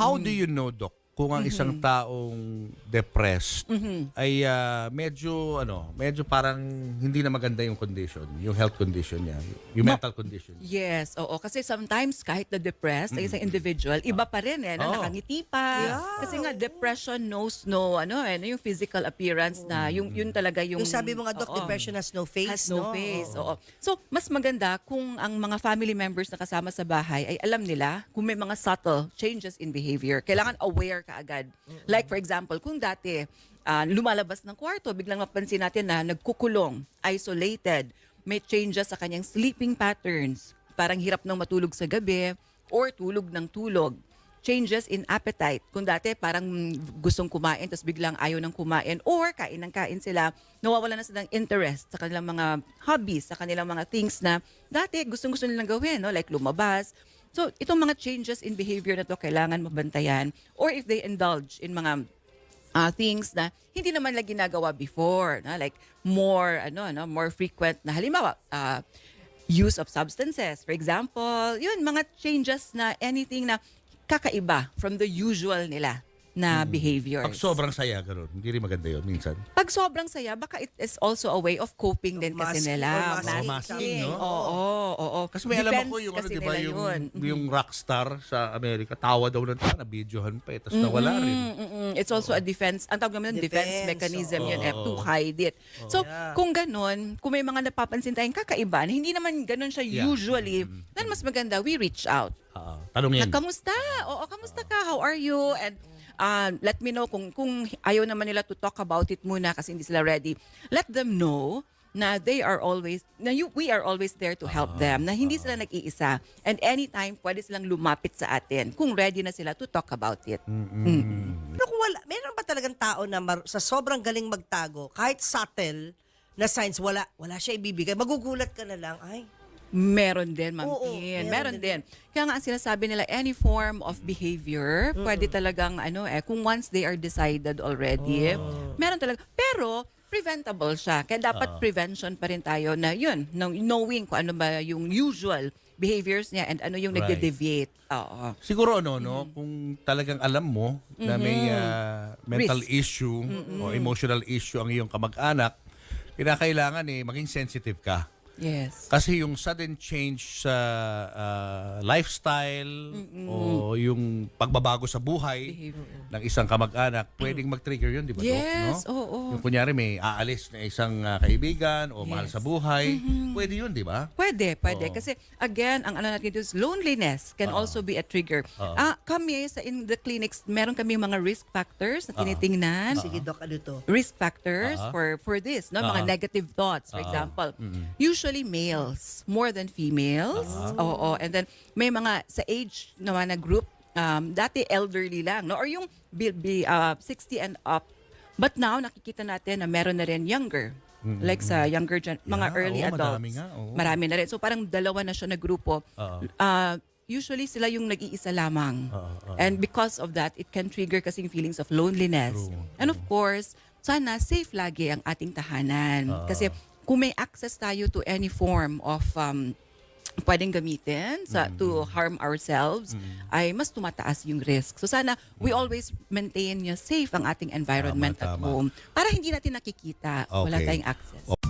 How do you know, Doc, kung ang isang taong depressed ay ah, medyo ano, medyo parang hindi na maganda yung condition, yung health condition niya, yung Ma- mental condition. Yes, oo. Kasi sometimes kahit na depressed ay isang individual, iba pa rin eh, na Oo. nakangiti pa. Kasi nga depression knows no, ano eh, no, yung physical appearance na, yung yun talaga yung... Yung sabi mo nga, Doc, Oo. depression has no face, Has no, no? face. Oo. So, mas maganda kung ang mga family members na kasama sa bahay ay alam nila kung may mga subtle changes in behavior. Kailangan aware ka agad. Like for example, kung dati ah, lumalabas ng kwarto, biglang mapansin natin na nagkukulong, isolated, may changes sa kanyang sleeping patterns, parang hirap nang matulog sa gabi or tulog ng tulog changes in appetite. Kung dati parang gustong kumain tapos biglang ayaw ng kumain or kain ng kain sila, nawawala na silang interest sa kanilang mga hobbies, sa kanilang mga things na dati gustong-gusto nilang gawin, no? like lumabas. So, itong mga changes in behavior na to kailangan mabantayan or if they indulge in mga uh, things na hindi naman lang ginagawa before, na like more ano no, more frequent na halimbawa uh, use of substances. For example, yun mga changes na anything na kakaiba from the usual nila na behaviors. Pag sobrang saya, gano'n, hindi rin maganda yun minsan. Pag sobrang saya, baka it is also a way of coping din kasi Masking nila. or Oh, masking. masking, no? Oo, oo. Kasi may alam Defense ako yung ano, kasi di ba, nila yung, yun. yung rockstar sa Amerika, tawa daw ng tawa, na-videohan pa eh, tapos nawala rin. Mm, mm, mm. It's also a defense, ang tawag naman defense, Defense, mechanism yun eh, oo. to hide it. So, Yeah. kung ganun, kung may mga napapansin tayong kakaiba, na hindi naman ganun siya Yeah. usually, then mas maganda, we reach out. Oo. tanungin. Na, kamusta? Oo, kamusta ka? How are you? And uh, let me know kung, kung ayaw naman nila to talk about it muna kasi hindi sila ready. Let them know na they are always, na you, we are always there to help them, na hindi sila nag-iisa. And anytime, pwede silang lumapit sa atin kung ready na sila to talk about it. Pero kung wala, meron ba talagang tao na mar- sa sobrang galing magtago, kahit subtle na signs, wala, wala siya ibibigay, magugulat ka na lang, ay, Meron din, Ma'am Oo, Tin. meron Meron din. Kaya nga ang sinasabi nila, any form of behavior, pwede talagang, ano eh, kung once they are decided already, meron talaga. Pero, preventable siya. Kaya dapat prevention pa rin tayo na yun, know- knowing kung ano ba yung usual behaviors niya and ano yung Right. nagde-deviate. Oo. Siguro ano, no, kung talagang alam mo na may ah, mental Risk. issue o emotional issue ang iyong kamag-anak, kinakailangan eh maging sensitive ka. Yes. Kasi yung sudden change sa ah, lifestyle o yung pagbabago sa buhay Behavior. ng isang kamag-anak, pwedeng mag-trigger yun, di ba? Doc? Yes, no? oo. Yung kunyari may aalis na isang ah, kaibigan o mahal Yes. sa buhay, pwede yun, di ba? Pwede, pwede. Oo. Kasi again, ang ano natin dito is loneliness can also be a trigger. Oo. Ah, kami sa in the clinics, meron kami mga risk factors na tinitingnan. sige Doc, ano to? Risk factors Ah. for for this, no? Mga Ah. negative thoughts, for Ah. example. Usually males more than females. Oo, and then may mga sa age naman na group um, dati elderly lang, no? Or yung be, be, uh, 60 and up. But now nakikita natin na meron na rin younger. Like sa younger gen, mga Yeah, early oo, adults. madami nga, oo. Marami na rin. So parang dalawa na siya na grupo. Oo. Ah, usually sila yung nag-iisa lamang. Oo, oo. And because of that, it can trigger kasing feelings of loneliness. True, And of course, sana safe lagi ang ating tahanan. Kasi kung may access tayo to any form of um, pwedeng gamitin sa to harm ourselves ay mas tumataas yung risk. So sana we always maintain yung safe ang ating environment Tama, at tama. home para hindi natin nakikita wala Okay. tayong access.